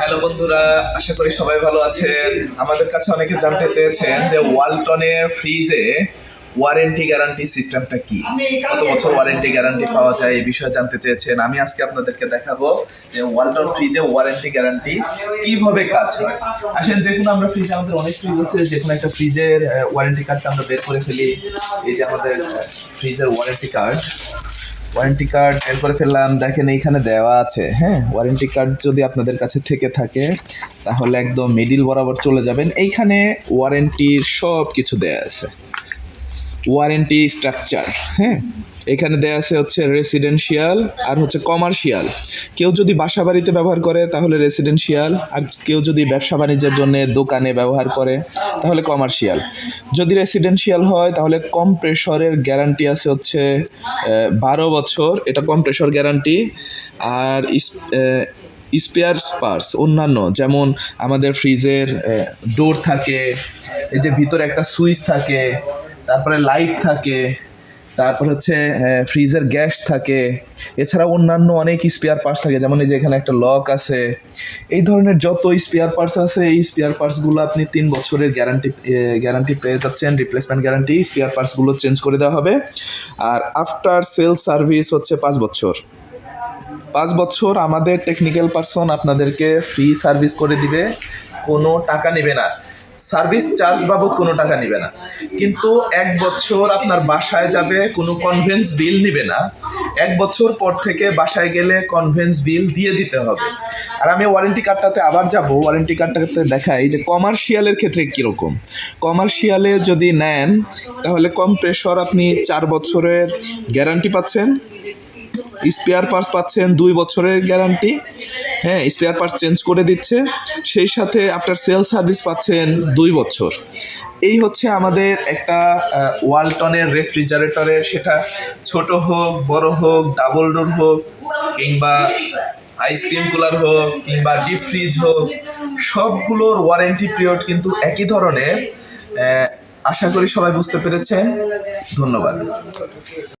Hello বন্ধুরা আশা করি সবাই ভালো আছেন। আমাদের কাছে অনেকে জানতে চেয়েছেন যে ওয়ালটনের ফ্রিজে ওয়ারেন্টি গ্যারান্টি সিস্টেমটা কি? কত বছর ওয়ারেন্টি গ্যারান্টি পাওয়া যায় এই বিষয়ে জানতে চেয়েছেন। আমি আজকে আপনাদেরকে দেখাবো যে ওয়ালটন ফ্রিজে ওয়ারেন্টি গ্যারান্টি কীভাবে কাজ হয়। আসেন যে কোনো আমরা ফ্রিজে আমাদের অনেক ফ্রিজ আছে যে কোনো একটা ফ্রিজের ওয়ারেন্টি কার্ডটা আমরা বের করে ফেলি। এই যে আমাদের ফ্রিজের ওয়ারেন্টি কার্ড। ওয়ারেন্টি কার্ড বের করে ফেললাম। দেখেন এইখানে দেওয়া আছে হ্যাঁ? ওয়ারেন্টি কার্ড যদি আপনাদের কাছে থেকে থাকে, তাহলে একদম মিডিল বরাবর চলে যাবেন। এইখানে ওয়ারেন্টির সব কিছু দেওয়া আছে। ওয়ারেন্টি স্ট্রাকচার হ্যাঁ? এখানে দেয়া আছে হচ্ছে রেসিডেন্সিয়াল আর হচ্ছে কমার্শিয়াল কেউ যদি বাসা বাড়িতে ব্যবহার করে, তাহলে রেসিডেন্সিয়াল আর কেউ যদি ব্যবসা বাণিজ্যের জন্য দোকানে ব্যবহার করে, তাহলে কমার্শিয়াল যদি রেসিডেন্সিয়াল হয়, তাহলে কম প্রেশরের গ্যারান্টি আছে হচ্ছে বারো বছর। এটা কম প্রেশর গ্যারান্টি আর স্পেয়ার পার্স অন্যান্য যেমন আমাদের ফ্রিজের ডোর থাকে, এই যে ভিতরে একটা সুইচ থাকে, তারপরে লাইট থাকে তারপর হচ্ছে ফ্রিজের গ্যাস থাকে। এছাড়া অন্যান্য অনেক স্পেয়ার পার্টস থাকে, যেমন এই যে এখানে একটা লক আছে। এই ধরনের যত স্পেয়ার পার্টস আছে, এই স্পেয়ার পার্টসগুলো আপনি তিন বছরের গ্যারান্টি গ্যারান্টি পেয়ে যাচ্ছেন। রিপ্লেসমেন্ট গ্যারান্টি স্পেয়ার পার্টসগুলো চেঞ্জ করে দেওয়া হবে। আর আফটার সেল সার্ভিস হচ্ছে পাঁচ বছর। পাঁচ বছর আমাদের টেকনিক্যাল পারসন আপনাদেরকে ফ্রি সার্ভিস করে দিবে, কোনো টাকা নেবে না। সার্ভিস চার্জ বাবদ কোনো টাকা নেবে না। কিন্তু এক বছর আপনার বাসায় যাবে, কোনো কনভেন্স বিল নেবে না। এক বছর পর থেকে বাসায় গেলে কনভেন্স বিল দিয়ে দিতে হবে। আর আমি ওয়ারেন্টি কার্ডটাতে আবার যাব। ওয়ারেন্টি কার্ডটাতে দেখাই যে কমার্শিয়ালের ক্ষেত্রে কীরকম। কমার্শিয়ালে যদি নেন, তাহলে কম প্রেশর আপনি চার বছরের গ্যারান্টি পাচ্ছেন। স্পেয়ার পার্টস পাচ্ছেন দুই বছরের গ্যারান্টি হ্যাঁ স্পেয়ার পার্টস চেঞ্জ করে দিচ্ছে। সেই সাথে আফটার সেল সার্ভিস পাচ্ছেন দুই বছর। এই হচ্ছে আমাদের একটা ওয়ালটনের রেফ্রিজারেটরের সেটা ছোট হোক, বড় হোক ডাবল ডোর হোক, কিংবা আইসক্রিম কুলার হোক, কিংবা ডিপ ফ্রিজ হোক, সবগুলোর ওয়ারেন্টি পিরিয়ড কিন্তু একই ধরনের। আশা করি সবাই বুঝতে পেরেছেন। ধন্যবাদ।